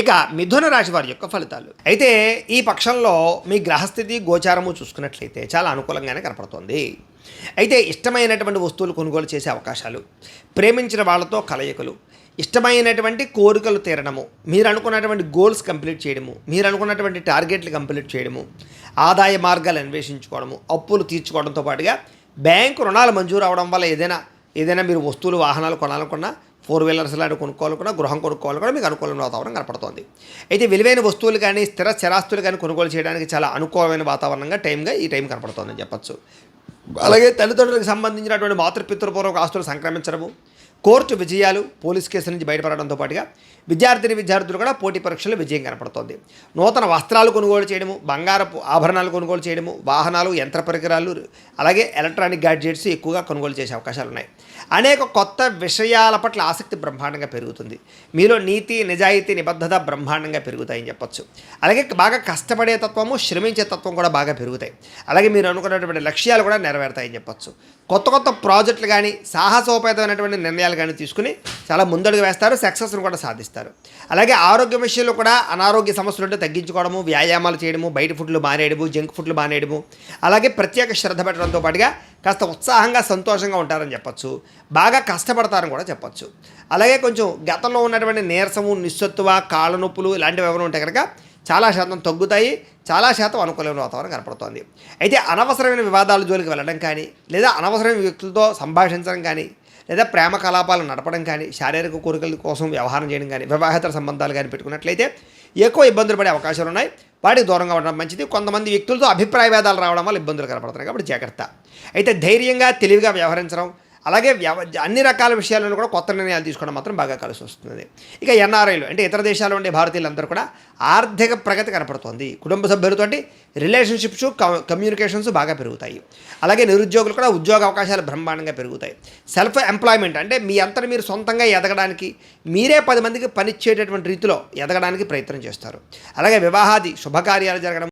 ఇక మిథున రాశి వారి యొక్క ఫలితాలు. అయితే ఈ పక్షంలో మీ గ్రహస్థితి గోచారము చూసుకున్నట్లయితే చాలా అనుకూలంగానే కనపడుతుంది. అయితే ఇష్టమైనటువంటి వస్తువులు కొనుగోలు చేసే అవకాశాలు ప్రేమించిన వాళ్ళతో కలయికలు ఇష్టమైనటువంటి కోరికలు తీరడము మీరు అనుకున్నటువంటి గోల్స్ కంప్లీట్ చేయడము మీరు అనుకున్నటువంటి టార్గెట్లు కంప్లీట్ చేయడము ఆదాయ మార్గాలు అన్వేషించుకోవడము అప్పులు తీర్చుకోవడంతో పాటుగా బ్యాంకు రుణాలు మంజూరు అవడం వల్ల ఏదైనా ఏదైనా మీరు వస్తువులు వాహనాలు కొనాలనుకున్నా ఫోర్ వీలర్స్ లాంటి కొనుక్కోవాలనుకున్నా గృహం కొనుక్కోవాలనుకున్నా మీకు అనుకూలమైన వాతావరణం కనపడుతోంది. అయితే విలువైన వస్తువులు కానీ స్థిర స్థిరాస్తులు కానీ కొనుగోలు చేయడానికి చాలా అనుకూలమైన వాతావరణంగా టైంగా ఈ టైం కనపడుతోందని చెప్పొచ్చు. అలాగే తల్లిదండ్రులకు సంబంధించినటువంటి మాతృపితృపూర్వక ఆస్తులు సంక్రమించడము కోర్టు విజయాలు పోలీస్ కేసు నుంచి బయటపడడంతో పాటుగా విద్యార్థిని విద్యార్థులు కూడా పోటీ పరీక్షల్లో విజయం కనపడుతోంది. నూతన వస్త్రాలు కొనుగోలు చేయడము బంగారపు ఆభరణాలు కొనుగోలు చేయడము వాహనాలు యంత్ర పరికరాలు అలాగే ఎలక్ట్రానిక్ గ్యాడ్జెట్స్ ఎక్కువగా కొనుగోలు చేసే అవకాశాలు ఉన్నాయి. అనేక కొత్త విషయాల పట్ల ఆసక్తి బ్రహ్మాండంగా పెరుగుతుంది. మీలో నీతి నిజాయితీ నిబద్ధత బ్రహ్మాండంగా పెరుగుతాయని చెప్పొచ్చు. అలాగే బాగా కష్టపడే తత్వము శ్రమించే తత్వం కూడా బాగా పెరుగుతాయి. అలాగే మీరు అనుకున్నటువంటి లక్ష్యాలు కూడా నెరవేరుతాయని చెప్పొచ్చు. కొత్త కొత్త ప్రాజెక్టులు కానీ సాహసోపేతమైనటువంటి నిర్ణయాలు కానీ తీసుకుని చాలా ముందడుగు వేస్తారు సక్సెస్ను కూడా సాధిస్తారు. అలాగే ఆరోగ్య విషయంలో కూడా అనారోగ్య సమస్యలు ఉంటే తగ్గించుకోవడము వ్యాయామాలు చేయడము బయట ఫుడ్లు మానేయడము జంక్ ఫుడ్లు మానేయడము అలాగే ప్రత్యేక శ్రద్ధ పెట్టడంతో పాటుగా కాస్త ఉత్సాహంగా సంతోషంగా ఉంటారని చెప్పచ్చు. బాగా కష్టపడతారని కూడా చెప్పచ్చు. అలాగే కొంచెం గతంలో ఉన్నటువంటి నీరసము నిస్సత్తువ కాళ్ళ నొప్పులు ఇలాంటివి ఎవరు ఉంటే కనుక చాలా శాతం తగ్గుతాయి చాలా శాతం అనుకూలమైన వాతావరణం కనపడుతోంది. అయితే అనవసరమైన వివాదాల జోలికి వెళ్ళడం కానీ లేదా అనవసరమైన వ్యక్తులతో సంభాషించడం కానీ లేదా ప్రేమ కలాపాలు నడపడం కానీ శారీరక కోరికల కోసం వ్యవహారం చేయడం కానీ వివాహేతర సంబంధాలు కానీ పెట్టుకున్నట్లయితే ఎక్కువ ఇబ్బందులు పడే అవకాశాలు ఉన్నాయి. వాటికి దూరంగా ఉండడం మంచిది. కొంతమంది వ్యక్తులతో అభిప్రాయ భేదాలు రావడం వల్ల ఇబ్బందులు కనపడుతున్నాయి. కాబట్టి జాగ్రత్త. అయితే ధైర్యంగా తెలివిగా వ్యవహరించడం అలాగే వ్యవ అన్ని రకాల విషయాలను కూడా కొత్త నిర్ణయాలు తీసుకోవడం మాత్రం బాగా కలిసి వస్తుంది ఇక ఎన్ఆర్ఐలు అంటే ఇతర దేశాల్లో ఉండే భారతీయులందరూ కూడా ఆర్థిక ప్రగతి కనపడుతోంది. కుటుంబ సభ్యులతోటి రిలేషన్షిప్స్ కమ్యూనికేషన్స్ బాగా పెరుగుతాయి. అలాగే నిరుద్యోగులు కూడా ఉద్యోగ అవకాశాలు బ్రహ్మాండంగా పెరుగుతాయి. సెల్ఫ్ ఎంప్లాయ్మెంట్ అంటే మీ అంతా మీరు సొంతంగా ఎదగడానికి మీరే పది మందికి పనిచ్చేటటువంటి రీతిలో ఎదగడానికి ప్రయత్నం చేస్తారు. అలాగే వివాహాది శుభకార్యాలు జరగడం